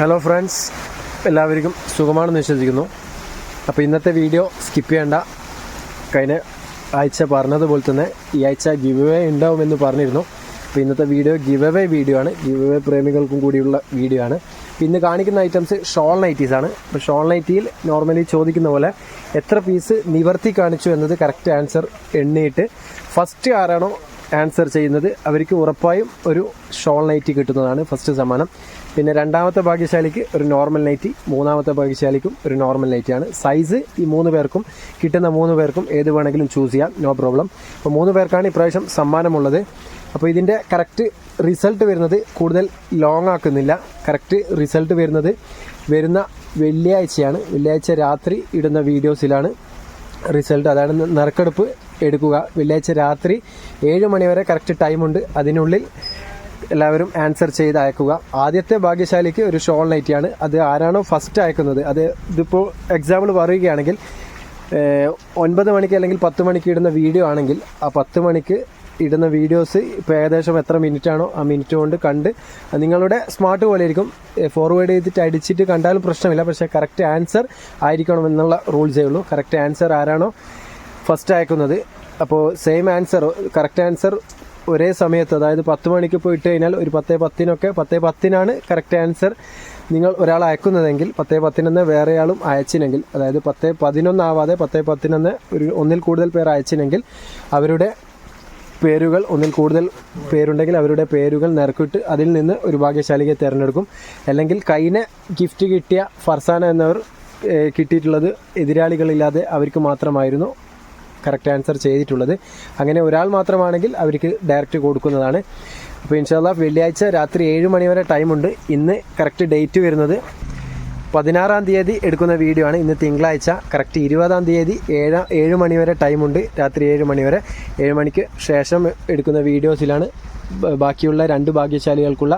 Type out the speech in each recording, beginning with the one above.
Hello friends എല്ലാവർക്കും സുഖമാണെന്ന് വിശ്വസിക്കുന്നു. അപ്പോൾ ഇന്നത്തെ വീഡിയോ സ്കിപ്പ് ചെയ്യേണ്ട. കഴിഞ്ഞ ആഴ്ച പറഞ്ഞതുപോലെ തന്നെ ഈ ആഴ്ച ഗിവ് അവേ ഉണ്ടാവുമെന്ന് പറഞ്ഞിരുന്നു. അപ്പോൾ ഇന്നത്തെ വീഡിയോ ഗിവ് അവേ വീഡിയോ ആണ്. ഗിവ് അവേ പ്രേമികൾക്കും കൂടിയുള്ള വീഡിയോ ആണ്. ഇന്ന് കാണിക്കുന്ന ഐറ്റംസ് ഷോൾ നൈറ്റീസ് ആണ്. അപ്പോൾ ഷോൾ നൈറ്റിയിൽ നോർമലി ചോദിക്കുന്ന പോലെ എത്ര പീസ് നിവർത്തി കാണിച്ചു എന്നത് കറക്റ്റ് ആൻസർ എണ്ണിയിട്ട് ഫസ്റ്റ് ആരാണോ ആൻസർ ചെയ്യുന്നത് അവർക്ക് ഉറപ്പായും ഒരു ഷോൾ നൈറ്റി കിട്ടുന്നതാണ് ഫസ്റ്റ് സമ്മാനം. പിന്നെ രണ്ടാമത്തെ ഭാഗ്യശാലിക്ക് ഒരു നോർമൽ നൈറ്റി മൂന്നാമത്തെ ഭാഗ്യശാലിക്കും ഒരു നോർമൽ നൈറ്റിയാണ് സൈസ് ഈ മൂന്ന് പേർക്കും കിട്ടുന്ന മൂന്ന് പേർക്കും ഏത് വേണമെങ്കിലും ചൂസ് ചെയ്യാം നോ പ്രോബ്ലം അപ്പോൾ മൂന്ന് പേർക്കാണ് ഇപ്രാവശ്യം സമ്മാനമുള്ളത്. അപ്പോൾ ഇതിന്റെ കറക്റ്റ് റിസൾട്ട് വരുന്നത് കൂടുതൽ ലോങ് ആക്കുന്നില്ല. കറക്റ്റ് റിസൾട്ട് വരുന്നത് വരുന്ന വെള്ളിയാഴ്ചയാണ്. വെള്ളിയാഴ്ച രാത്രി ഇടുന്ന വീഡിയോസിലാണ് റിസൾട്ട് അതാണ് നറുക്കെടുപ്പ്. എടുക്കുക. വെള്ളിയാഴ്ച രാത്രി ഏഴ് മണിവരെ കറക്റ്റ് ടൈമുണ്ട് അതിനുള്ളിൽ എല്ലാവരും ആൻസർ ചെയ്ത് അയക്കുക. ആദ്യത്തെ ഭാഗ്യശാലിക്ക് ഒരു ഷോൾ ആണ്. അത് ആരാണോ ഫസ്റ്റ് അയക്കുന്നത്. അത് ഇതിപ്പോൾ എക്സാമ്പിൾ പറയുകയാണെങ്കിൽ ഒൻപത് മണിക്ക് അല്ലെങ്കിൽ പത്ത് മണിക്ക് ഇടുന്ന വീഡിയോ ആണെങ്കിൽ ആ പത്ത് മണിക്ക് ഇടുന്ന വീഡിയോസ് ഇപ്പോൾ ഏകദേശം എത്ര മിനിറ്റ് ആണോ ആ മിനിറ്റ് കൊണ്ട് കണ്ട് നിങ്ങളുടെ സ്മാർട്ട് പോലെ ആയിരിക്കും. ഫോർവേഡ് ചെയ്തിട്ട് അടിച്ചിട്ട് കണ്ടാലും പ്രശ്നമില്ല. പക്ഷേ കറക്റ്റ് ആൻസർ ആയിരിക്കണം എന്നുള്ള റൂൾസേ ഉള്ളൂ. കറക്റ്റ് ആൻസർ ആരാണോ ഫസ്റ്റ് അയക്കുന്നത്. അപ്പോൾ സെയിം ആൻസർ കറക്റ്റ് ആൻസർ ഒരേ സമയത്ത് അതായത് പത്ത് മണിക്ക് പോയിട്ട് കഴിഞ്ഞാൽ ഒരു പത്തേ പത്തിനൊക്കെ പത്തേ പത്തിനാണ് കറക്റ്റ് ആൻസർ നിങ്ങൾ ഒരാൾ അയക്കുന്നതെങ്കിൽ പത്തേ പത്തിനെന്ന് വേറെയാളും അയച്ചിനെങ്കിൽ അതായത് പത്തേ പതിനൊന്നാവാതെ പത്തേ പത്തിനെന്ന് ഒരു ഒന്നിൽ കൂടുതൽ പേർ അയച്ചിനെങ്കിൽ അവരുടെ പേരുകൾ ഒന്നിൽ കൂടുതൽ പേരുണ്ടെങ്കിൽ അവരുടെ പേരുകൾ നിറക്കിട്ട് അതിൽ നിന്ന് ഒരു ഭാഗ്യശാലിയെ തിരഞ്ഞെടുക്കും. അല്ലെങ്കിൽ കൈനെ ഗിഫ്റ്റ് കിട്ടിയ ഫർസാന എന്നവർ കിട്ടിയിട്ടുള്ളത് എതിരാളികളില്ലാതെ അവർക്ക് മാത്രമായിരുന്നു. കറക്റ്റ് ആൻസർ ചെയ്തിട്ടുള്ളത്. അങ്ങനെ ഒരാൾ മാത്രമാണെങ്കിൽ അവർക്ക് ഡയറക്റ്റ് കൊടുക്കുന്നതാണ്. അപ്പോൾ ഇൻഷാല്ല വെള്ളിയാഴ്ച രാത്രി ഏഴ് മണി വരെ ടൈമുണ്ട്. ഇന്ന് കറക്റ്റ് ഡേറ്റ് വരുന്നത് പതിനാറാം തീയതി എടുക്കുന്ന വീഡിയോ ആണ്. ഇന്ന് തിങ്കളാഴ്ച കറക്റ്റ് ഇരുപതാം തീയതി ഏഴ് ഏഴ് മണി വരെ ടൈമുണ്ട്. രാത്രി ഏഴ് മണി വരെ. ഏഴ് മണിക്ക് ശേഷം എടുക്കുന്ന വീഡിയോസിലാണ് ബാക്കിയുള്ള രണ്ട് ഭാഗ്യശാലികൾക്കുള്ള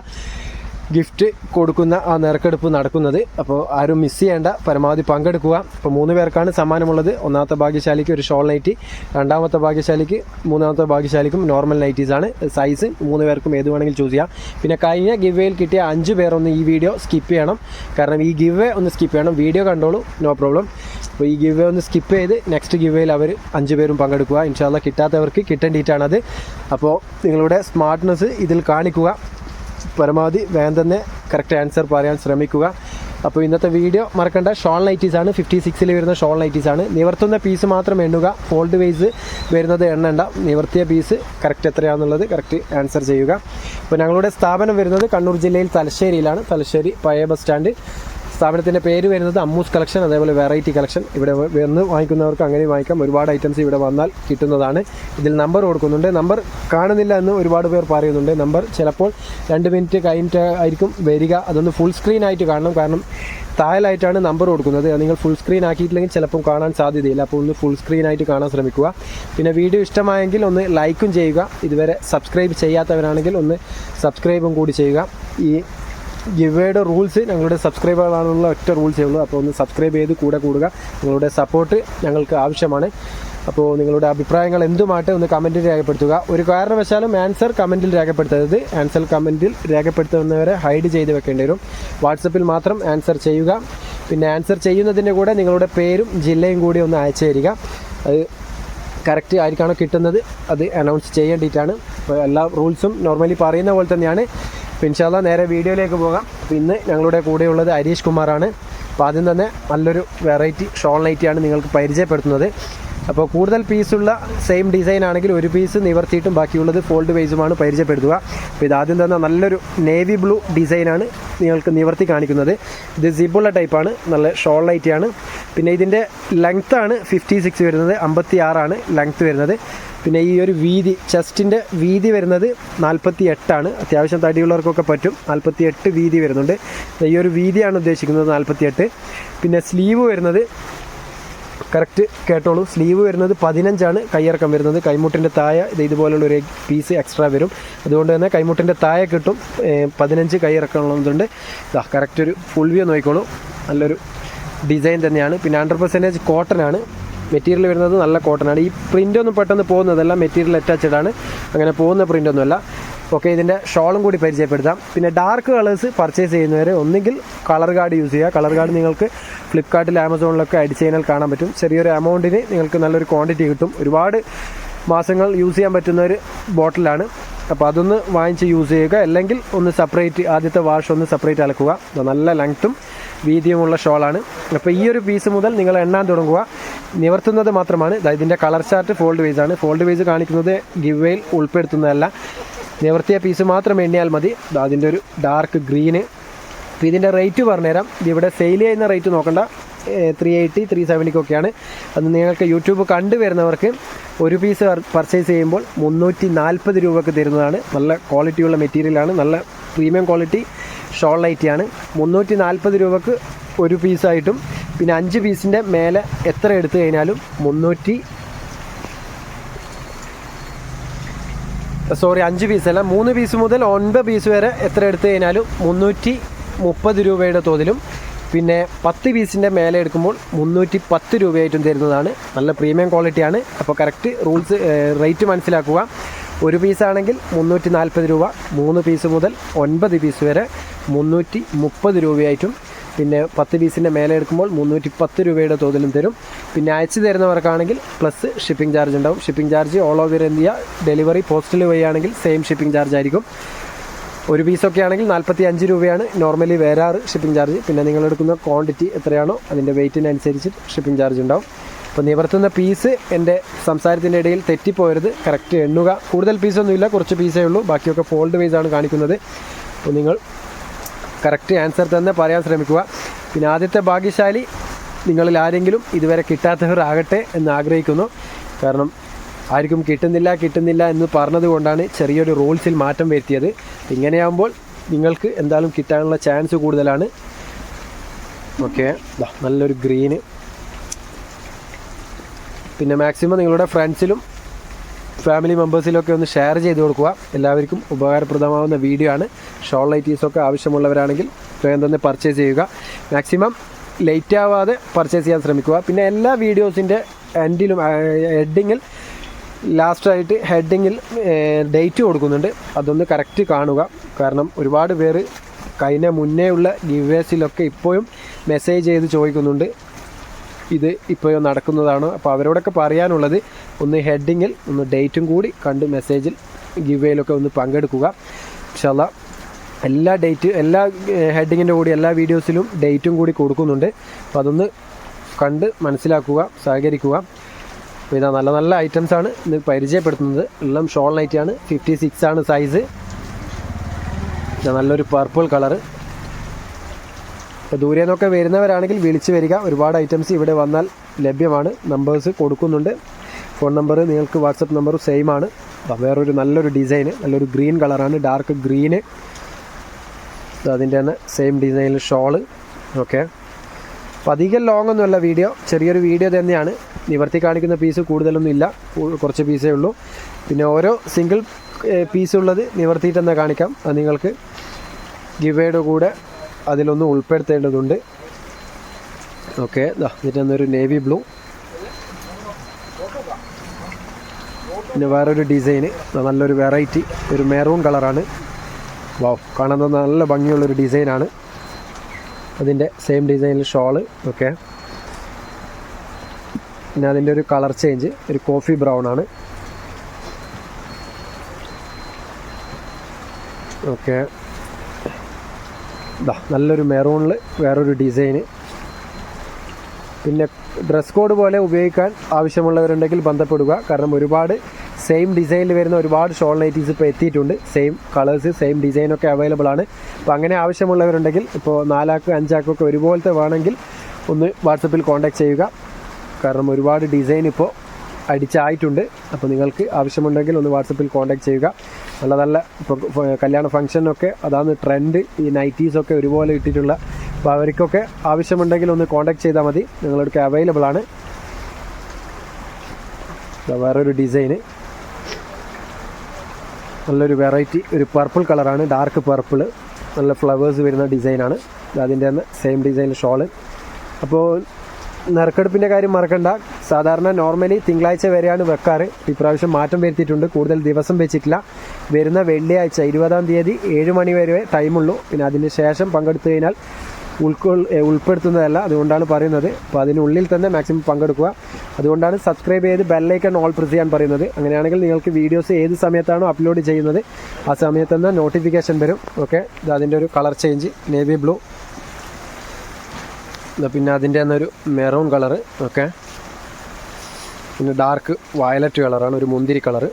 ഗിഫ്റ്റ് കൊടുക്കുന്ന ആ നറുക്കെടുപ്പ് നടക്കുന്നത്. അപ്പോൾ ആരും മിസ് ചെയ്യേണ്ട. പരമാവധി പങ്കെടുക്കുക. അപ്പോൾ മൂന്ന് പേർക്കാണ് സമ്മാനമുള്ളത്. ഒന്നാമത്തെ ഭാഗ്യശാലിക്ക് ഒരു ഷോൾ നൈറ്റി രണ്ടാമത്തെ ഭാഗ്യശാലിക്ക് മൂന്നാമത്തെ ഭാഗ്യശാലിക്കും നോർമൽ നൈറ്റീസ് ആണ്. സൈസ് മൂന്ന് പേർക്കും ഏത് വേണമെങ്കിലും ചൂസ് ചെയ്യാം. പിന്നെ കഴിഞ്ഞ ഗിവേയിൽ കിട്ടിയ അഞ്ച് പേരൊന്ന് ഈ വീഡിയോ സ്കിപ്പ് ചെയ്യണം. കാരണം ഈ ഗിവേ ഒന്ന് സ്കിപ്പ് ചെയ്യണം. വീഡിയോ കണ്ടോളൂ. നോ പ്രോബ്ലം അപ്പോൾ ഈ ഗിവേ ഒന്ന് സ്കിപ്പ് ചെയ്ത് നെക്സ്റ്റ് ഗിവേയിൽ അവർ അഞ്ച് പേരും പങ്കെടുക്കുക. ഇൻഷാല്ല കിട്ടാത്തവർക്ക് കിട്ടേണ്ടിയിട്ടാണത്. അപ്പോൾ നിങ്ങളുടെ സ്മാർട്ട്നെസ് ഇതിൽ കാണിക്കുക. പരമാവധി വേഗം തന്നെ കറക്റ്റ് ആൻസർ പറയാൻ ശ്രമിക്കുക. അപ്പോൾ ഇന്നത്തെ വീഡിയോ മറക്കേണ്ട. ഷോൾ നൈറ്റീസ് ആണ്. ഫിഫ്റ്റി സിക്സിൽ വരുന്ന ഷോൾ നൈറ്റീസ് ആണ്. നിവർത്തുന്ന പീസ് മാത്രം എണ്ണുക. ഫോൾഡ് വൈസ് വരുന്നത് എണ്ണണ്ട. നിവർത്തിയ പീസ് കറക്റ്റ് എത്രയാണെന്നുള്ളത് കറക്റ്റ് ആൻസർ ചെയ്യുക. അപ്പോൾ ഞങ്ങളുടെ സ്ഥാപനം വരുന്നത് കണ്ണൂർ ജില്ലയിൽ തലശ്ശേരിയിലാണ്. തലശ്ശേരി പഴയ ബസ് സ്റ്റാൻഡ് സ്ഥാപനത്തിന്റെ പേര് വരുന്നത് അമ്മൂസ് കളക്ഷൻ അതേപോലെ വെറൈറ്റി കളക്ഷൻ. ഇവിടെ വന്ന് വാങ്ങിക്കുന്നവർക്ക് അങ്ങനെ വാങ്ങിക്കാം. ഒരുപാട് ഐറ്റംസ് ഇവിടെ വന്നാൽ കിട്ടുന്നതാണ്. ഇതിൽ നമ്പർ കൊടുക്കുന്നുണ്ട്. നമ്പർ കാണുന്നില്ല എന്ന് ഒരുപാട് പേർ പറയുന്നുണ്ട്. നമ്പർ ചിലപ്പോൾ രണ്ട് മിനിറ്റ് കഴിഞ്ഞിട്ട് ആയിരിക്കും വരിക. അതൊന്ന് ഫുൾ സ്ക്രീൻ ആയിട്ട് കാണണം. കാരണം താഴലായിട്ടാണ് നമ്പർ കൊടുക്കുന്നത്. നിങ്ങൾ ഫുൾ സ്ക്രീൻ ആക്കിയിട്ടില്ലെങ്കിൽ ചിലപ്പോൾ കാണാൻ സാധ്യതയില്ല. അപ്പോൾ ഒന്ന് ഫുൾ സ്ക്രീൻ ആയിട്ട് കാണാൻ ശ്രമിക്കുക. പിന്നെ വീഡിയോ ഇഷ്ടമായെങ്കിൽ ഒന്ന് ലൈക്കും ചെയ്യുക. ഇതുവരെ സബ്സ്ക്രൈബ് ചെയ്യാത്തവരാണെങ്കിൽ ഒന്ന് സബ്സ്ക്രൈബും കൂടി ചെയ്യുക. ഈ ഗിവേയുടെ റൂൾസ് ഞങ്ങളുടെ സബ്സ്ക്രൈബറുകളാണുള്ള ഒറ്റ റൂൾസ് ഉള്ളൂ. അപ്പോൾ ഒന്ന് സബ്സ്ക്രൈബ് ചെയ്ത് കൂടെ കൂടുക. നിങ്ങളുടെ സപ്പോർട്ട് ഞങ്ങൾക്ക് ആവശ്യമാണ്. അപ്പോൾ നിങ്ങളുടെ അഭിപ്രായങ്ങൾ എന്തുമായിട്ട് ഒന്ന് കമന്റിൽ രേഖപ്പെടുത്തുക. ഒരു കാരണവശാലും ആൻസർ കമന്റിൽ രേഖപ്പെടുത്തരുത്. ആൻസർ കമന്റിൽ രേഖപ്പെടുത്തുന്നവരെ ഹൈഡ് ചെയ്ത് വെക്കേണ്ടി വരും. വാട്സപ്പിൽ മാത്രം ആൻസർ ചെയ്യുക. പിന്നെ ആൻസർ ചെയ്യുന്നതിന്റെ കൂടെ നിങ്ങളുടെ പേരും ജില്ലയും കൂടി ഒന്ന് അയച്ചു തരിക. അത് കറക്റ്റ് ആയിരിക്കാണോ കിട്ടുന്നത്? അത് അനൗൺസ് ചെയ്യേണ്ടിയിട്ടാണ്. അപ്പോൾ എല്ലാ റൂൾസും നോർമലി പറയുന്ന പോലെ തന്നെയാണ്. അപ്പോൾ നേരെ വീഡിയോയിലേക്ക് പോകാം. അപ്പോൾ ഇന്ന് ഞങ്ങളുടെ കൂടെയുള്ളത് ഹരീഷ് കുമാറാണ്. അപ്പോൾ ആദ്യം തന്നെ നല്ലൊരു വെറൈറ്റി ഷോൾ നൈറ്റിയാണ് നിങ്ങൾക്ക് പരിചയപ്പെടുത്തുന്നത്. അപ്പോൾ കൂടുതൽ പീസുള്ള സെയിം ഡിസൈൻ ആണെങ്കിൽ ഒരു പീസ് നിവർത്തിയിട്ടും ബാക്കിയുള്ളത് ഫോൾഡ് വൈസുമാണ് പരിചയപ്പെടുത്തുക. അപ്പോൾ ഇത് ആദ്യം തന്നെ നല്ലൊരു നേവി ബ്ലൂ ഡിസൈനാണ് നിങ്ങൾക്ക് നിവർത്തി കാണിക്കുന്നത്. ഇത് സിബുള്ള ടൈപ്പാണ് നല്ല ഷോൾ നൈറ്റിയാണ് പിന്നെ ഇതിന്റെ ലെങ്ത്താണ് ഫിഫ്റ്റി സിക്സ് വരുന്നത് അമ്പത്തി ആറാണ് ലെങ്ത്ത് വരുന്നത്. പിന്നെ ഈ ഒരു വീതി ചെസ്റ്റിന്റെ വീതി വരുന്നത് നാൽപ്പത്തി എട്ടാണ് അത്യാവശ്യം തടിയുള്ളവർക്കൊക്കെ പറ്റും. നാൽപ്പത്തി എട്ട് വീതി വരുന്നുണ്ട്. ഈ ഒരു വീതിയാണ് ഉദ്ദേശിക്കുന്നത് നാൽപ്പത്തി എട്ട് പിന്നെ സ്ലീവ് വരുന്നത് കറക്റ്റ് കേട്ടോളൂ. സ്ലീവ് വരുന്നത് പതിനഞ്ചാണ്. കൈയിറക്കം വരുന്നത്. കൈമുട്ടിന്റെ താഴെ ഇത് ഇതുപോലുള്ള ഒരു പീസ് എക്സ്ട്രാ വരും. അതുകൊണ്ട് തന്നെ കൈമുട്ടിന്റെ താഴെ കിട്ടും. പതിനഞ്ച് കയ്യിറക്കമുള്ളതുകൊണ്ട് ഇതാ കറക്റ്റ് ഒരു ഫുൾ വ്യൂ നോക്കിക്കോളൂ. നല്ലൊരു ഡിസൈൻ തന്നെയാണ്. പിന്നെ ഹൺഡ്രഡ് പെർസെന്റേജ് കോട്ടൺ ആണ്. മെറ്റീരിയൽ വരുന്നത് നല്ല കോട്ടനാണ് ഈ പ്രിന്റ് ഒന്നും പെട്ടെന്ന് പോകുന്നതല്ല മെറ്റീരിയൽ അറ്റാച്ചഡ് ആണ്. അങ്ങനെ പോകുന്ന പ്രിന്റ് ഒന്നുമല്ല ഓക്കെ ഇതിന്റെ ഷോളും കൂടി പരിചയപ്പെടുത്താം. പിന്നെ ഡാർക്ക് കളേഴ്സ് പർച്ചേസ് ചെയ്യുന്നവർ ഒന്നുകിൽ കളർ കാർഡ് യൂസ് ചെയ്യുക. കളർ കാർഡ് നിങ്ങൾക്ക് ഫ്ലിപ്കാർട്ടിൽ ആമസോണിലൊക്കെ അടിച്ച് കഴിഞ്ഞാൽ കാണാൻ പറ്റും. ചെറിയൊരു എമൗണ്ടിന് നിങ്ങൾക്ക് നല്ലൊരു ക്വാണ്ടിറ്റി കിട്ടും. ഒരുപാട് മാസങ്ങൾ യൂസ് ചെയ്യാൻ പറ്റുന്ന ഒരു ബോട്ടിലാണ് അപ്പോൾ അതൊന്ന് വാങ്ങിച്ച് യൂസ് ചെയ്യുക. അല്ലെങ്കിൽ ഒന്ന് സെപ്പറേറ്റ് ആദ്യത്തെ വാഷ് ഒന്ന് സെപ്പറേറ്റ് അലക്കുക. നല്ല ലെങ്ത്തും വീതിയുമുള്ള ഷോളാണ്. അപ്പോൾ ഈ ഒരു പീസ് മുതൽ നിങ്ങൾ എണ്ണാൻ തുടങ്ങുക. നിവർത്തുന്നത് മാത്രമാണ്. ഇതിന്റെ കളർ ചാർട്ട് ഫോൾഡ് വേസ് ആണ്. ഫോൾഡ് വേസ് കാണിക്കുന്നത് ഗിവയിൽ ഉൾപ്പെടുത്തുന്നതല്ല. നിവർത്തിയ പീസ് മാത്രം എണ്ണിയാൽ മതി. അതിന്റെ ഒരു ഡാർക്ക് ഗ്രീന് ഇതിന്റെ റേറ്റ് പറഞ്ഞുതരാം. ഇവിടെ സെയിൽ ചെയ്യുന്ന റേറ്റ് നോക്കണ്ട. ത്രീ എയ്റ്റി ത്രീ സെവന്റിക്കൊക്കെയാണ് അത് നിങ്ങൾക്ക് യൂട്യൂബ് കണ്ടു വരുന്നവർക്ക് ഒരു പീസ് പർച്ചേസ് ചെയ്യുമ്പോൾ മുന്നൂറ്റി നാൽപ്പത് രൂപക്ക് തരുന്നതാണ്. നല്ല ക്വാളിറ്റിയുള്ള മെറ്റീരിയലാണ് നല്ല പ്രീമിയം ക്വാളിറ്റി ഷോൾ ലൈറ്റിയാണ് മുന്നൂറ്റി നാൽപ്പത് രൂപക്ക് ഒരു പീസായിട്ടും പിന്നെ അഞ്ച് പീസിന്റെ മേലെ എത്ര എടുത്തു കഴിഞ്ഞാലും മുന്നൂറ്റി സോറി അഞ്ച് പീസ് അല്ല മൂന്ന് പീസ് മുതൽ ഒൻപത് പീസ് വരെ എത്ര എടുത്തു കഴിഞ്ഞാലും മുന്നൂറ്റി മുപ്പത് രൂപയുടെ തോതിലും പിന്നെ പത്ത് പീസിന്റെ മേലെ എടുക്കുമ്പോൾ മുന്നൂറ്റി പത്ത് രൂപയായിട്ടും തരുന്നതാണ്. നല്ല പ്രീമിയം ക്വാളിറ്റിയാണ് അപ്പോൾ കറക്റ്റ് റൂൾസ് റേറ്റ് മനസ്സിലാക്കുക. ഒരു പീസാണെങ്കിൽ മുന്നൂറ്റി നാൽപ്പത് രൂപ മൂന്ന് പീസ് മുതൽ ഒൻപത് പീസ് വരെ മുന്നൂറ്റി മുപ്പത് രൂപയായിട്ടും. പിന്നെ പത്ത് പീസിന്റെ മേലെ എടുക്കുമ്പോൾ മുന്നൂറ്റി പത്ത് രൂപയുടെ തോതിലും തരും. പിന്നെ അയച്ചു തരുന്നവർക്കാണെങ്കിൽ പ്ലസ് ഷിപ്പിംഗ് ചാർജ് ഉണ്ടാവും. Shipping charge all over India delivery പോസ്റ്റിൽ വഴിയാണെങ്കിൽ സെയിം ഷിപ്പിംഗ് ചാർജ് ആയിരിക്കും. ഒരു പീസൊക്കെ ആണെങ്കിൽ നാൽപ്പത്തി അഞ്ച് രൂപയാണ്. നോർമലി വേറാറ് ഷിപ്പിംഗ് ചാർജ് പിന്നെ നിങ്ങൾ എടുക്കുന്ന ക്വാണ്ടിറ്റി എത്രയാണോ അതിന്റെ വെയിറ്റിനനുസരിച്ച് ഷിപ്പിംഗ് ചാർജ് ഉണ്ടാവും. അപ്പോൾ നിവർത്തുന്ന പീസ് എന്റെ സംസാരത്തിന്റെ ഇടയിൽ തെറ്റിപ്പോയരുത്. കറക്റ്റ് എണ്ണുക. കൂടുതൽ പീസൊന്നുമില്ല കുറച്ച് പീസേ ഉള്ളൂ. ബാക്കിയൊക്കെ ഫോൾഡ് വൈസ് ആണ് കാണിക്കുന്നത്. അപ്പോൾ നിങ്ങൾ കറക്റ്റ് ആൻസർ തന്നെ പറയാൻ ശ്രമിക്കുക. പിന്നെ ആദ്യത്തെ ഭാഗ്യശാലി നിങ്ങളിൽ ആരെങ്കിലും ഇതുവരെ കിട്ടാത്തവർ ആകട്ടെ എന്ന് ആഗ്രഹിക്കുന്നു. കാരണം ആർക്കും കിട്ടുന്നില്ല കിട്ടുന്നില്ല എന്ന് പറഞ്ഞതുകൊണ്ടാണ് ചെറിയൊരു റൂൾസിൽ മാറ്റം വരുത്തിയത്. ഇങ്ങനെയാകുമ്പോൾ നിങ്ങൾക്ക് എന്തായാലും കിട്ടാനുള്ള ചാൻസ് കൂടുതലാണ്. ഓക്കെ നല്ലൊരു ഗ്രീന് പിന്നെ മാക്സിമം നിങ്ങളുടെ ഫ്രണ്ട്സിലും ഫാമിലി മെമ്പേഴ്സിലൊക്കെ ഒന്ന് ഷെയർ ചെയ്ത് കൊടുക്കുക. എല്ലാവർക്കും ഉപകാരപ്രദമാവുന്ന വീഡിയോ ആണ്. ഷോൾ ലൈറ്റീസൊക്കെ ആവശ്യമുള്ളവരാണെങ്കിൽ വേഗം തന്നെ പർച്ചേസ് ചെയ്യുക. മാക്സിമം ലേറ്റ് ആവാതെ പർച്ചേസ് ചെയ്യാൻ ശ്രമിക്കുക. പിന്നെ എല്ലാ വീഡിയോസിന്റെ എൻഡിലും ഹെഡിങ്ങിൽ ലാസ്റ്റായിട്ട് ഹെഡിങ്ങിൽ ഡേറ്റ് കൊടുക്കുന്നുണ്ട്. അതൊന്ന് കറക്റ്റ് കാണുക. കാരണം ഒരുപാട് പേര് കഴിഞ്ഞ മുന്നേ ഉള്ള ഗിവേഴ്സിലൊക്കെ ഇപ്പോഴും മെസ്സേജ് ചെയ്ത് ചോദിക്കുന്നുണ്ട്. ഇത് ഇപ്പോഴും നടക്കുന്നതാണ്. അപ്പോൾ അവരോടൊക്കെ പറയാനുള്ളത് ഒന്ന് ഹെഡിങ്ങിൽ ഒന്ന് ഡേറ്റും കൂടി കണ്ട് മെസ്സേജിൽ ഗിവേയിലൊക്കെ ഒന്ന് പങ്കെടുക്കുക. ഇൻഷാല്ല എല്ലാ ഡേറ്റ് എല്ലാ ഹെഡിങ്ങിന്റെ കൂടി എല്ലാ വീഡിയോസിലും ഡേറ്റും കൂടി കൊടുക്കുന്നുണ്ട്. അപ്പോൾ അതൊന്ന് കണ്ട് മനസ്സിലാക്കുക സഹകരിക്കുക. അപ്പോൾ ഇതാ നല്ല നല്ല ഐറ്റംസ് ആണ് ഇന്ന് പരിചയപ്പെടുത്തുന്നത്. എല്ലാം ഷോൾ നൈറ്റാണ് ഫിഫ്റ്റി സിക്സ് ആണ് സൈസ് നല്ലൊരു പർപ്പിൾ കളർ അപ്പോൾ ദൂരെ നിന്നൊക്കെ വരുന്നവരാണെങ്കിൽ വിളിച്ച് വരിക. ഒരുപാട് ഐറ്റംസ് ഇവിടെ വന്നാൽ ലഭ്യമാണ്. നമ്പേഴ്സ് കൊടുക്കുന്നുണ്ട്. ഫോൺ നമ്പർ നിങ്ങൾക്ക് വാട്സപ്പ് നമ്പർ സെയിം ആണ്. അപ്പോൾ വേറൊരു നല്ലൊരു ഡിസൈന് നല്ലൊരു ഗ്രീൻ കളറാണ് ഡാർക്ക് ഗ്രീന് അതിന്റെ തന്നെ സെയിം ഡിസൈനിൽ ഷോൾ ഓക്കെ അപ്പോൾ അധികം ലോങ് ഒന്നുമല്ല വീഡിയോ ചെറിയൊരു വീഡിയോ തന്നെയാണ്. നിവർത്തി കാണിക്കുന്ന പീസ് കൂടുതലൊന്നും ഇല്ല. കുറച്ച് പീസേ ഉള്ളൂ. പിന്നെ ഓരോ സിംഗിൾ പീസ് ഉള്ളത് നിവർത്തിയിട്ട് കാണിക്കാം. അത് നിങ്ങൾക്ക് ഗിവേയുടെ കൂടെ അതിലൊന്ന് ഉൾപ്പെടുത്തേണ്ടതുണ്ട്. ഓക്കെ എന്നിട്ട് എന്നൊരു നേവി ബ്ലൂ പിന്നെ വേറൊരു ഡിസൈന് നല്ലൊരു വെറൈറ്റി ഒരു മെറൂൺ കളറാണ് വാവ് കാണുന്നത് നല്ല ഭംഗിയുള്ളൊരു ഡിസൈനാണ് അതിന്റെ സെയിം ഡിസൈനിൽ ഷോൾ ഓക്കെ പിന്നെ അതിന്റെ ഒരു കളർ ചേഞ്ച് ഒരു കോഫി ബ്രൗൺ ആണ്. ഓക്കെ നല്ലൊരു മെറൂണിൽ വേറൊരു ഡിസൈന് പിന്നെ ഡ്രസ് കോഡ് പോലെ ഉപയോഗിക്കാൻ ആവശ്യമുള്ളവരുണ്ടെങ്കിൽ ബന്ധപ്പെടുക. കാരണം ഒരുപാട് സെയിം ഡിസൈനിൽ വരുന്ന ഒരുപാട് ഷോൾ നൈറ്റീസ് ഇപ്പോൾ എത്തിയിട്ടുണ്ട്. സെയിം കളേഴ്സ് സെയിം ഡിസൈനൊക്കെ അവൈലബിൾ ആണ്. അപ്പോൾ അങ്ങനെ ആവശ്യമുള്ളവരുണ്ടെങ്കിൽ ഇപ്പോൾ നാലാക്ക് അഞ്ചാക്കൊക്കെ ഒരുപോലത്തെ വേണമെങ്കിൽ ഒന്ന് വാട്സപ്പിൽ കോൺടാക്ട് ചെയ്യുക. കാരണം ഒരുപാട് ഡിസൈൻ ഇപ്പോൾ അടിച്ചായിട്ടുണ്ട്. അപ്പോൾ നിങ്ങൾക്ക് ആവശ്യമുണ്ടെങ്കിൽ ഒന്ന് വാട്സപ്പിൽ കോൺടാക്ട് ചെയ്യുക. നല്ല നല്ല ഇപ്പോൾ കല്യാണ ഫംഗ്ഷനൊക്കെ അതാണ് ട്രെൻഡ് ഈ നൈറ്റീസൊക്കെ ഒരുപോലെ ഇട്ടിട്ടുള്ള. അപ്പോൾ അവർക്കൊക്കെ ആവശ്യമുണ്ടെങ്കിൽ ഒന്ന് കോൺടാക്ട് ചെയ്താൽ മതി. നിങ്ങളുടെ അവൈലബിൾ ആണ്. വേറൊരു ഡിസൈന് നല്ലൊരു വെറൈറ്റി ഒരു പർപ്പിൾ കളറാണ് ഡാർക്ക് പർപ്പിൾ നല്ല ഫ്ലവേഴ്സ് വരുന്ന ഡിസൈനാണ് അതിന്റെ തന്നെ സെയിം ഡിസൈൻ ഷോൾ അപ്പോൾ നറുക്കെടുപ്പിന്റെ കാര്യം മറക്കണ്ട. സാധാരണ നോർമലി തിങ്കളാഴ്ച വരെയാണ് വെക്കാറ്. ഇപ്രാവശ്യം മാറ്റം വരുത്തിയിട്ടുണ്ട്. കൂടുതൽ ദിവസം വെച്ചിട്ടില്ല. വരുന്ന വെള്ളിയാഴ്ച ഇരുപതാം തീയതി ഏഴ് മണി വരെ ടൈമുള്ളൂ പിന്നെ അതിന് ശേഷം പങ്കെടുത്തു കഴിഞ്ഞാൽ ഉൾക്കൊൾ ഏ, ഉൾപ്പെടുത്തുന്നതല്ല അതുകൊണ്ടാണ് പറയുന്നത്. അപ്പോൾ അതിനുള്ളിൽ തന്നെ മാക്സിമം പങ്കെടുക്കുക. അതുകൊണ്ടാണ് സബ്സ്ക്രൈബ് ചെയ്ത് ബെല്ലൈക്കൺ ഓൾ പ്രസ് ചെയ്യാൻ പറയുന്നത്. അങ്ങനെയാണെങ്കിൽ നിങ്ങൾക്ക് വീഡിയോസ് ഏത് സമയത്താണോ അപ്ലോഡ് ചെയ്യുന്നത് ആ സമയത്ത് തന്നെ നോട്ടിഫിക്കേഷൻ വരും. ഓക്കെ ഇത് അതിന്റെ ഒരു കളർ ചേഞ്ച് നേവി ബ്ലൂ പിന്നെ അതിന്റെ തന്നൊരു മെറൂൺ കളറ് ഓക്കെ പിന്നെ ഡാർക്ക് വയലറ്റ് കളറാണ് ഒരു മുന്തിരി കളറ്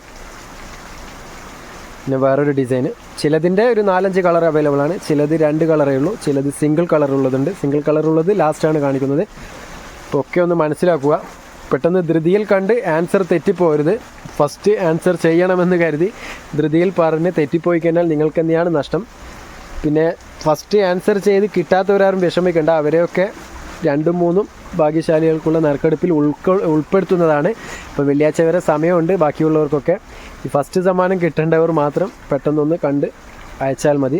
പിന്നെ വേറൊരു ഡിസൈന് ചിലതിന്റെ ഒരു നാലഞ്ച് കളർ അവൈലബിൾ ആണ്. ചിലത് രണ്ട് കളറേ ഉള്ളൂ. ചിലത് സിംഗിൾ കളർ ഉള്ളതുണ്ട്. സിംഗിൾ കളർ ഉള്ളത് ലാസ്റ്റാണ് കാണിക്കുന്നത്. അപ്പോൾ ഒക്കെ ഒന്ന് മനസ്സിലാക്കുക. പെട്ടെന്ന് ധൃതിയിൽ കണ്ട് ആൻസർ തെറ്റിപ്പോരുത്. ഫസ്റ്റ് ആൻസർ ചെയ്യണമെന്ന് കരുതി ധൃതിയിൽ പറഞ്ഞ് തെറ്റിപ്പോയി കഴിഞ്ഞാൽ നിങ്ങൾക്ക് തന്നെയാണ് നഷ്ടം? പിന്നെ ഫസ്റ്റ് ആൻസർ ചെയ്ത് കിട്ടാത്തവരാരും വിഷമിക്കേണ്ട. അവരെയൊക്കെ രണ്ടും മൂന്നും ഭാഗ്യശാലികൾക്കുള്ള നറുക്കെടുപ്പിൽ ഉൾക്കൊ ഉൾപ്പെടുത്തുന്നതാണ്. ഇപ്പോൾ വെള്ളിയാഴ്ച വരെ സമയമുണ്ട് ബാക്കിയുള്ളവർക്കൊക്കെ. ഈ ഫസ്റ്റ് സമ്മാനം കിട്ടേണ്ടവർ മാത്രം പെട്ടെന്നൊന്ന് കണ്ട് അയച്ചാൽ മതി.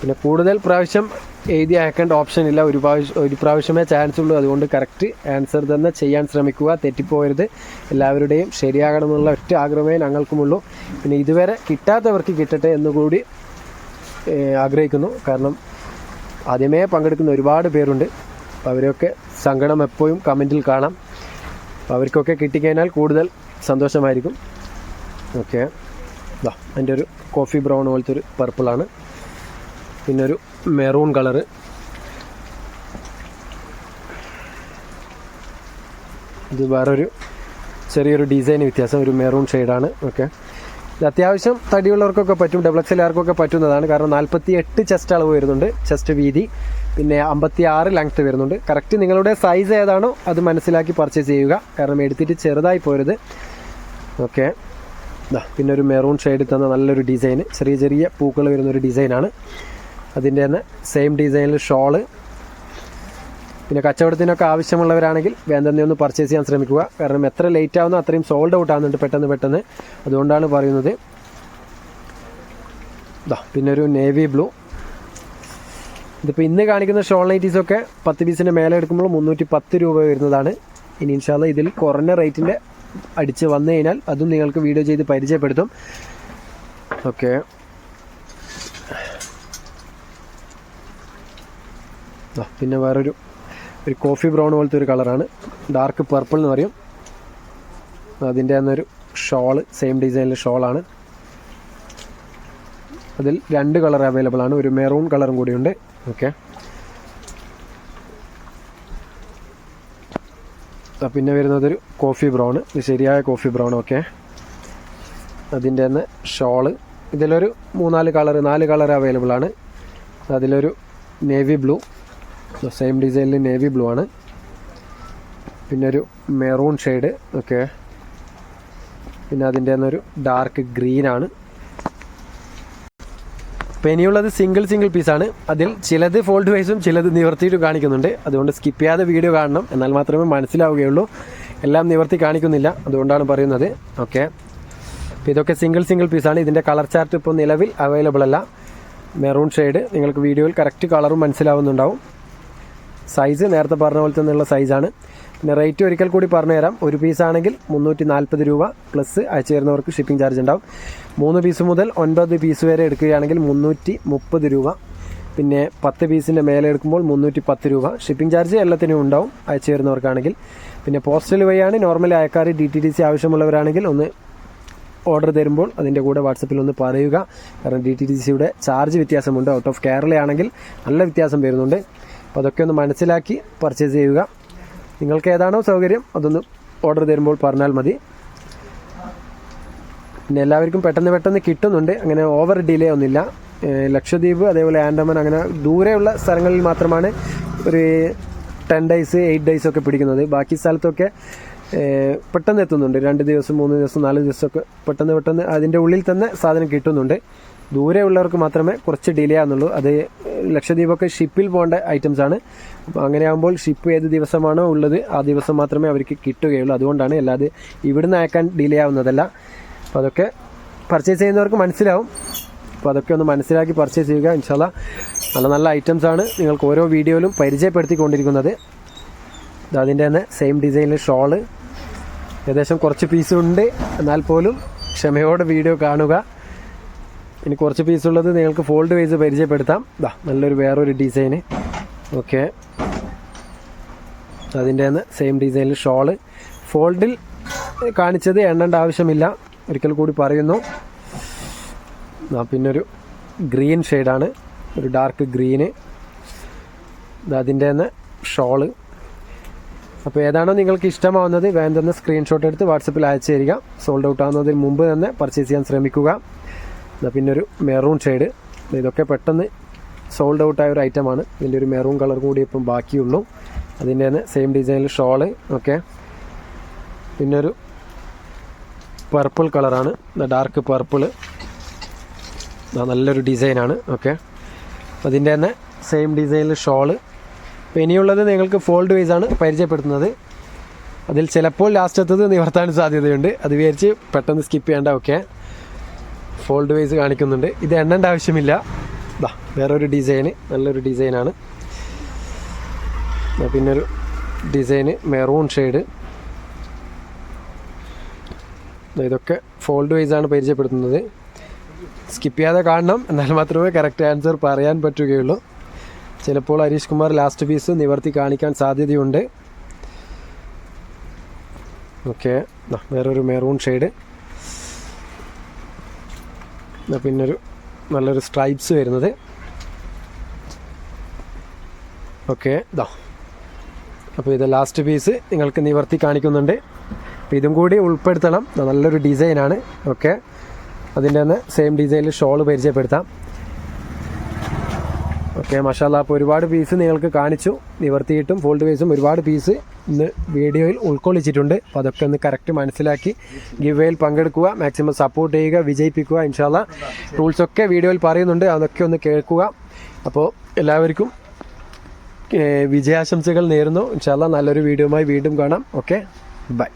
പിന്നെ കൂടുതൽ പ്രാവശ്യം എഴുതി അയക്കേണ്ട ഓപ്ഷൻ ഇല്ല. ഒരു പ്രാവശ്യം ഒരു പ്രാവശ്യമേ ചാൻസ് ഉള്ളൂ. അതുകൊണ്ട് കറക്റ്റ് ആൻസർ തന്നെ ചെയ്യാൻ ശ്രമിക്കുക. തെറ്റിപ്പോയരുത്. എല്ലാവരുടെയും ശരിയാകണമെന്നുള്ള ഒറ്റ ആഗ്രഹമേ ഞങ്ങൾക്കുമുള്ളൂ. പിന്നെ ഇതുവരെ കിട്ടാത്തവർക്ക് കിട്ടട്ടെ എന്നുകൂടി ആഗ്രഹിക്കുന്നു. കാരണം ആദ്യമേ പങ്കെടുക്കുന്ന ഒരുപാട് പേരുണ്ട്. അവരൊക്കെ സങ്കടം എപ്പോഴും കമന്റിൽ കാണാം. അവർക്കൊക്കെ കിട്ടിക്കഴിഞ്ഞാൽ കൂടുതൽ സന്തോഷമായിരിക്കും. ഓക്കെ. ഇതാ അതിന്റെ ഒരു കോഫി ബ്രൗൺ പോലത്തെ ഒരു പർപ്പിളാണ്. പിന്നെ ഒരു മെറൂൺ കളറ്. ഇത് വേറൊരു ചെറിയൊരു ഡിസൈൻ വ്യത്യാസം ഒരു മെറൂൺ ഷെയ്ഡാണ്. ഓക്കെ. ഇത് അത്യാവശ്യം തടിയുള്ളവർക്കൊക്കെ പറ്റും ഡബിൾ എല്ലാവർക്കൊക്കെ പറ്റുന്നതാണ്. കാരണം നാൽപ്പത്തി എട്ട് ചെസ്റ്റ് അളവ് വരുന്നുണ്ട് ചെസ്റ്റ് വീതി. പിന്നെ അമ്പത്തി ആറ് ലെങ്ത് വരുന്നുണ്ട്. കറക്റ്റ് നിങ്ങളുടെ സൈസ് ഏതാണോ അത് മനസ്സിലാക്കി പർച്ചേസ് ചെയ്യുക. കാരണം എടുത്തിട്ട് ചെറുതായി പോരുത്. ഓക്കെ. പിന്നെ ഒരു മെറൂൺ ഷെയ്ഡിൽ തന്ന നല്ലൊരു ഡിസൈൻ ചെറിയ ചെറിയ പൂക്കൾ വരുന്ന ഒരു ഡിസൈനാണ് അതിന്റെ തന്നെ സെയിം ഡിസൈനിൽ ഷോൾ പിന്നെ കച്ചവടത്തിനൊക്കെ ആവശ്യമുള്ളവരാണെങ്കിൽ വേഗം ഒന്ന് പർച്ചേസ് ചെയ്യാൻ ശ്രമിക്കുക. കാരണം എത്ര ലേറ്റ് ആവുന്നോ അത്രയും സോൾഡ് ഔട്ട് ആവുന്നുണ്ട് പെട്ടെന്ന് പെട്ടെന്ന്. അതുകൊണ്ടാണ് പറയുന്നത്. ദാ പിന്നെ ഒരു നേവി ബ്ലൂ ഇതിപ്പോൾ ഇന്ന് കാണിക്കുന്ന ഷോൾ നൈറ്റീസൊക്കെ പത്ത് പീസിന്റെ മേലെ എടുക്കുമ്പോൾ മുന്നൂറ്റി പത്ത് രൂപ വരുന്നതാണ്. ഇനി ഇൻഷാല്ല ഇതിൽ കുറഞ്ഞ റേറ്റിന്റെ അടിച്ച് വന്നു കഴിഞ്ഞാൽ അതും നിങ്ങൾക്ക് വീഡിയോ ചെയ്ത് പരിചയപ്പെടുത്തും. ഓക്കെ പിന്നെ വേറൊരു ഒരു കോഫി ബ്രൗൺ പോലത്തെ ഒരു കളറാണ് ഡാർക്ക് പർപ്പിൾ എന്ന് പറയും. അതിന്റെ അന്നൊരു ഷോൾ സെയിം ഡിസൈനിലെ ഷോളാണ് അതിൽ രണ്ട് കളർ അവൈലബിൾ ആണ്. ഒരു മെറൂൺ കളറും കൂടിയുണ്ട്. ഓക്കെ പിന്നെ വരുന്നതൊരു കോഫി ബ്രൗൺ ഇത് ശരിയായ കോഫി ബ്രൗൺ ഒക്കെ അതിന്റെ തന്നെ ഷോൾ. ഇതിലൊരു മൂന്നാൽ കളർ നാല് കളർ അവൈലബിൾ ആണ്. അതിലൊരു നേവി ബ്ലൂ. സെയിം ഡിസൈനിൽ നേവി ബ്ലൂ ആണ്. പിന്നെ ഒരു മെറൂൺ ഷെയ്ഡ് ഓക്കെ. പിന്നെ അതിന്റെ തന്നെ ഒരു ഡാർക്ക് ഗ്രീൻ ആണ്. അപ്പോൾ ഇനിയുള്ളത് സിംഗിൾ സിംഗിൾ പീസാണ് അതിൽ ചിലത് ഫോൾഡ് വൈസും ചിലത് നിവർത്തിയിട്ട് കാണിക്കുന്നുണ്ട്. അതുകൊണ്ട് സ്കിപ്പ് ചെയ്യാതെ വീഡിയോ കാണണം. എന്നാൽ മാത്രമേ മനസ്സിലാവുകയുള്ളൂ. എല്ലാം നിവർത്തി കാണിക്കുന്നില്ല. അതുകൊണ്ടാണ് പറയുന്നത്. ഓക്കെ അപ്പോൾ ഇതൊക്കെ സിംഗിൾ സിംഗിൾ പീസാണ് ഇതിന്റെ കളർ ചാർട്ട് ഇപ്പോൾ നിലവിൽ അവൈലബിൾ അല്ല. മെറൂൺ ഷെയ്ഡ് നിങ്ങൾക്ക് വീഡിയോയിൽ കറക്റ്റ് കളറും മനസ്സിലാവുന്നുണ്ടാവും. സൈസ് നേരത്തെ പറഞ്ഞ പോലെ തന്നെയുള്ള സൈസാണ് പിന്നെ റേറ്റ് ഒരിക്കൽ കൂടി പറഞ്ഞു തരാം. ഒരു പീസാണെങ്കിൽ മുന്നൂറ്റി നാൽപ്പത് രൂപ പ്ലസ് അയച്ചു തരുന്നവർക്ക് ഷിപ്പിംഗ് ചാർജ് ഉണ്ടാവും. മൂന്ന് പീസ് മുതൽ ഒൻപത് പീസ് വരെ എടുക്കുകയാണെങ്കിൽ മുന്നൂറ്റി മുപ്പത് രൂപ. പിന്നെ പത്ത് പീസിന്റെ മേലെ എടുക്കുമ്പോൾ മുന്നൂറ്റി പത്ത് രൂപ. ഷിപ്പിംഗ് ചാർജ് എല്ലാത്തിനും ഉണ്ടാവും അയച്ചു തരുന്നവർക്കാണെങ്കിൽ. പിന്നെ പോസ്റ്റൽ വഴിയാണ് നോർമലി അയക്കാർ ഡി ടി ഡി സി ആവശ്യമുള്ളവരാണെങ്കിൽ ഒന്ന് ഓർഡർ തരുമ്പോൾ അതിന്റെ കൂടെ വാട്സപ്പിൽ ഒന്ന് പറയുക. കാരണം ഡി ടി ഡി സിയുടെ ചാർജ് വ്യത്യാസമുണ്ട്. ഔട്ട് ഓഫ് കേരളയാണെങ്കിൽ നല്ല വ്യത്യാസം വരുന്നുണ്ട്. അപ്പോൾ അതൊക്കെ ഒന്ന് മനസ്സിലാക്കി പർച്ചേസ് ചെയ്യുക. നിങ്ങൾക്ക് ഏതാണോ സൗകര്യം അതൊന്ന് ഓർഡർ തരുമ്പോൾ പറഞ്ഞാൽ മതി. പിന്നെ എല്ലാവർക്കും പെട്ടെന്ന് പെട്ടെന്ന് കിട്ടുന്നുണ്ട്. അങ്ങനെ ഓവർ ഡിലേ ഒന്നുമില്ല. ലക്ഷദ്വീപ് അതേപോലെ ആൻഡമാൻ അങ്ങനെ ദൂരെയുള്ള സ്ഥലങ്ങളിൽ മാത്രമാണ് ഒരു ടെൻ ഡേയ്സ് എയ്റ്റ് ഡേയ്സ് ഒക്കെ പിടിക്കുന്നത്. ബാക്കി സ്ഥലത്തൊക്കെ പെട്ടെന്ന് എത്തുന്നുണ്ട്. രണ്ട് ദിവസം മൂന്ന് ദിവസം നാല് ദിവസമൊക്കെ പെട്ടെന്ന് പെട്ടെന്ന് അതിന്റെ ഉള്ളിൽ തന്നെ സാധനം കിട്ടുന്നുണ്ട്. ദൂരെ ഉള്ളവർക്ക് മാത്രമേ കുറച്ച് ഡിലേ ആകുന്നുള്ളൂ അത് ലക്ഷദ്വീപൊക്കെ ഷിപ്പിൽ പോകേണ്ട ഐറ്റംസ് ആണ്. അപ്പോൾ അങ്ങനെ ആകുമ്പോൾ ഷിപ്പ് ഏത് ദിവസമാണോ ഉള്ളത് ആ ദിവസം മാത്രമേ അവർക്ക് കിട്ടുകയുള്ളൂ. അതുകൊണ്ടാണ് അല്ലാതെ ഇവിടുന്ന് അയക്കാൻ ഡിലേ ആവുന്നതല്ല. അപ്പോൾ അതൊക്കെ പർച്ചേസ് ചെയ്യുന്നവർക്ക് മനസ്സിലാവും. അപ്പോൾ അതൊക്കെ ഒന്ന് മനസ്സിലാക്കി പർച്ചേസ് ചെയ്യുക. ഇൻഷാല്ല നല്ല നല്ല ഐറ്റംസ് ആണ് നിങ്ങൾക്ക് ഓരോ വീഡിയോയിലും പരിചയപ്പെടുത്തിക്കൊണ്ടിരിക്കുന്നത്. അതിന്റെ തന്നെ സെയിം ഡിസൈനിൽ ഷോൾ ഏകദേശം കുറച്ച് പീസുണ്ട് എന്നാൽ പോലും ക്ഷമയോടെ വീഡിയോ കാണുക. ഇനി കുറച്ച് പീസ് ഉള്ളത് നിങ്ങൾക്ക് ഫോൾഡ് വൈസ് പരിചയപ്പെടുത്താം. ഇതാ നല്ലൊരു വേറൊരു ഡിസൈന് ഓക്കെ അതിന്റെ തന്നെ സെയിം ഡിസൈനിൽ ഷോൾ ഫോൾഡിൽ കാണിച്ചത് എണ്ണേണ്ട ആവശ്യമില്ല. ഒരിക്കൽ കൂടി പറയുന്നു. പിന്നൊരു ഗ്രീൻ ഷെയ്ഡാണ് ഒരു ഡാർക്ക് ഗ്രീന് അതിന്റെ തന്നെ ഷോൾ അപ്പോൾ ഏതാണോ നിങ്ങൾക്ക് ഇഷ്ടമാവുന്നത് വേഗം സ്ക്രീൻഷോട്ട് എടുത്ത് വാട്സപ്പിൽ അയച്ചു തരിക. സോൾഡ് ഔട്ട് ആവുന്നതിന് മുമ്പ് തന്നെ പർച്ചേസ് ചെയ്യാൻ ശ്രമിക്കുക. പിന്നെ ഒരു മെറൂൺ ഷെയ്ഡ് ഇതൊക്കെ പെട്ടെന്ന് സോൾഡ് ഔട്ട് ആയ ഒരു ആണ്. ഇതിന്റെ ഒരു മെറൂൺ കളർ കൂടി ഇപ്പം ബാക്കിയുള്ളൂ. അതിന്റെ തന്നെ സെയിം ഡിസൈനിൽ ഷോൾ ഓക്കെ പിന്നെ ഒരു പർപ്പിൾ കളറാണ് ഡാർക്ക് പർപ്പിൾ നല്ലൊരു ഡിസൈനാണ് ഓക്കെ അതിന്റെ തന്നെ സെയിം ഡിസൈനിൽ ഷോൾ. അപ്പോൾ ഇനിയുള്ളത് നിങ്ങൾക്ക് ഫോൾഡ് വൈസ് ആണ് പരിചയപ്പെടുത്തുന്നത്. അതിൽ ചിലപ്പോൾ ലാസ്റ്റത്തത് നിവർത്താൻ സാധ്യതയുണ്ട്. അത് വിചാരിച്ച് പെട്ടെന്ന് സ്കിപ്പ് ചെയ്യേണ്ട ഓക്കെ ഫോൾഡ് വൈസ് കാണിക്കുന്നുണ്ട്. ഇത് എണ്ണേണ്ട ആവശ്യമില്ല. ഇതാ വേറൊരു ഡിസൈന് നല്ലൊരു ഡിസൈനാണ്. പിന്നെ പിന്നൊരു ഡിസൈന് മെറൂൺ ഷെയ്ഡ്. ഇതൊക്കെ ഫോൾഡ് വൈസ് ആണ് പരിചയപ്പെടുത്തുന്നത്. സ്കിപ്പ് ചെയ്യാതെ കാണണം. എന്നാൽ മാത്രമേ കറക്റ്റ് ആൻസർ പറയാൻ പറ്റുകയുള്ളൂ. ചിലപ്പോൾ ഹരീഷ് കുമാർ ലാസ്റ്റ് പീസ് നിവർത്തി കാണിക്കാൻ സാധ്യതയുണ്ട്. ഓക്കെ. വേറൊരു മെറൂൺ ഷെയ്ഡ്. പിന്നൊരു നല്ലൊരു സ്ട്രൈപ്സ് വരുന്നത്. ഓക്കെ ഇതാ അപ്പോൾ ഇത് ലാസ്റ്റ് പീസ് നിങ്ങൾക്ക് നിവർത്തി കാണിക്കുന്നുണ്ട്. അപ്പോൾ ഇതും കൂടി ഉൾപ്പെടുത്തണം. നല്ലൊരു ഡിസൈനാണ് ഓക്കെ അതിന്റെ തന്നെ സെയിം ഡിസൈനിൽ ഷോൾ പരിചയപ്പെടുത്താം. ഓക്കെ മഷാല അപ്പോൾ ഒരുപാട് പീസ് നിങ്ങൾക്ക് കാണിച്ചു. നിവർത്തിയിട്ടും ഫോൾഡ് വൈസും ഒരുപാട് പീസ് ഇന്ന് വീഡിയോയിൽ ഉൾക്കൊള്ളിച്ചിട്ടുണ്ട്. അപ്പോൾ അതൊക്കെ ഒന്ന് കറക്റ്റ് മനസ്സിലാക്കി ഗിവേയിൽ പങ്കെടുക്കുക മാക്സിമം സപ്പോർട്ട് ചെയ്യുക വിജയിപ്പിക്കുക ഇൻഷാല്ല. റൂൾസൊക്കെ വീഡിയോയിൽ പറയുന്നുണ്ട് അതൊക്കെ ഒന്ന് കേൾക്കുക. അപ്പോൾ എല്ലാവർക്കും വിജയാശംസകൾ നേരുന്നു. ഇൻഷാല്ല നല്ലൊരു വീഡിയോയുമായി വീണ്ടും കാണാം. Okay bye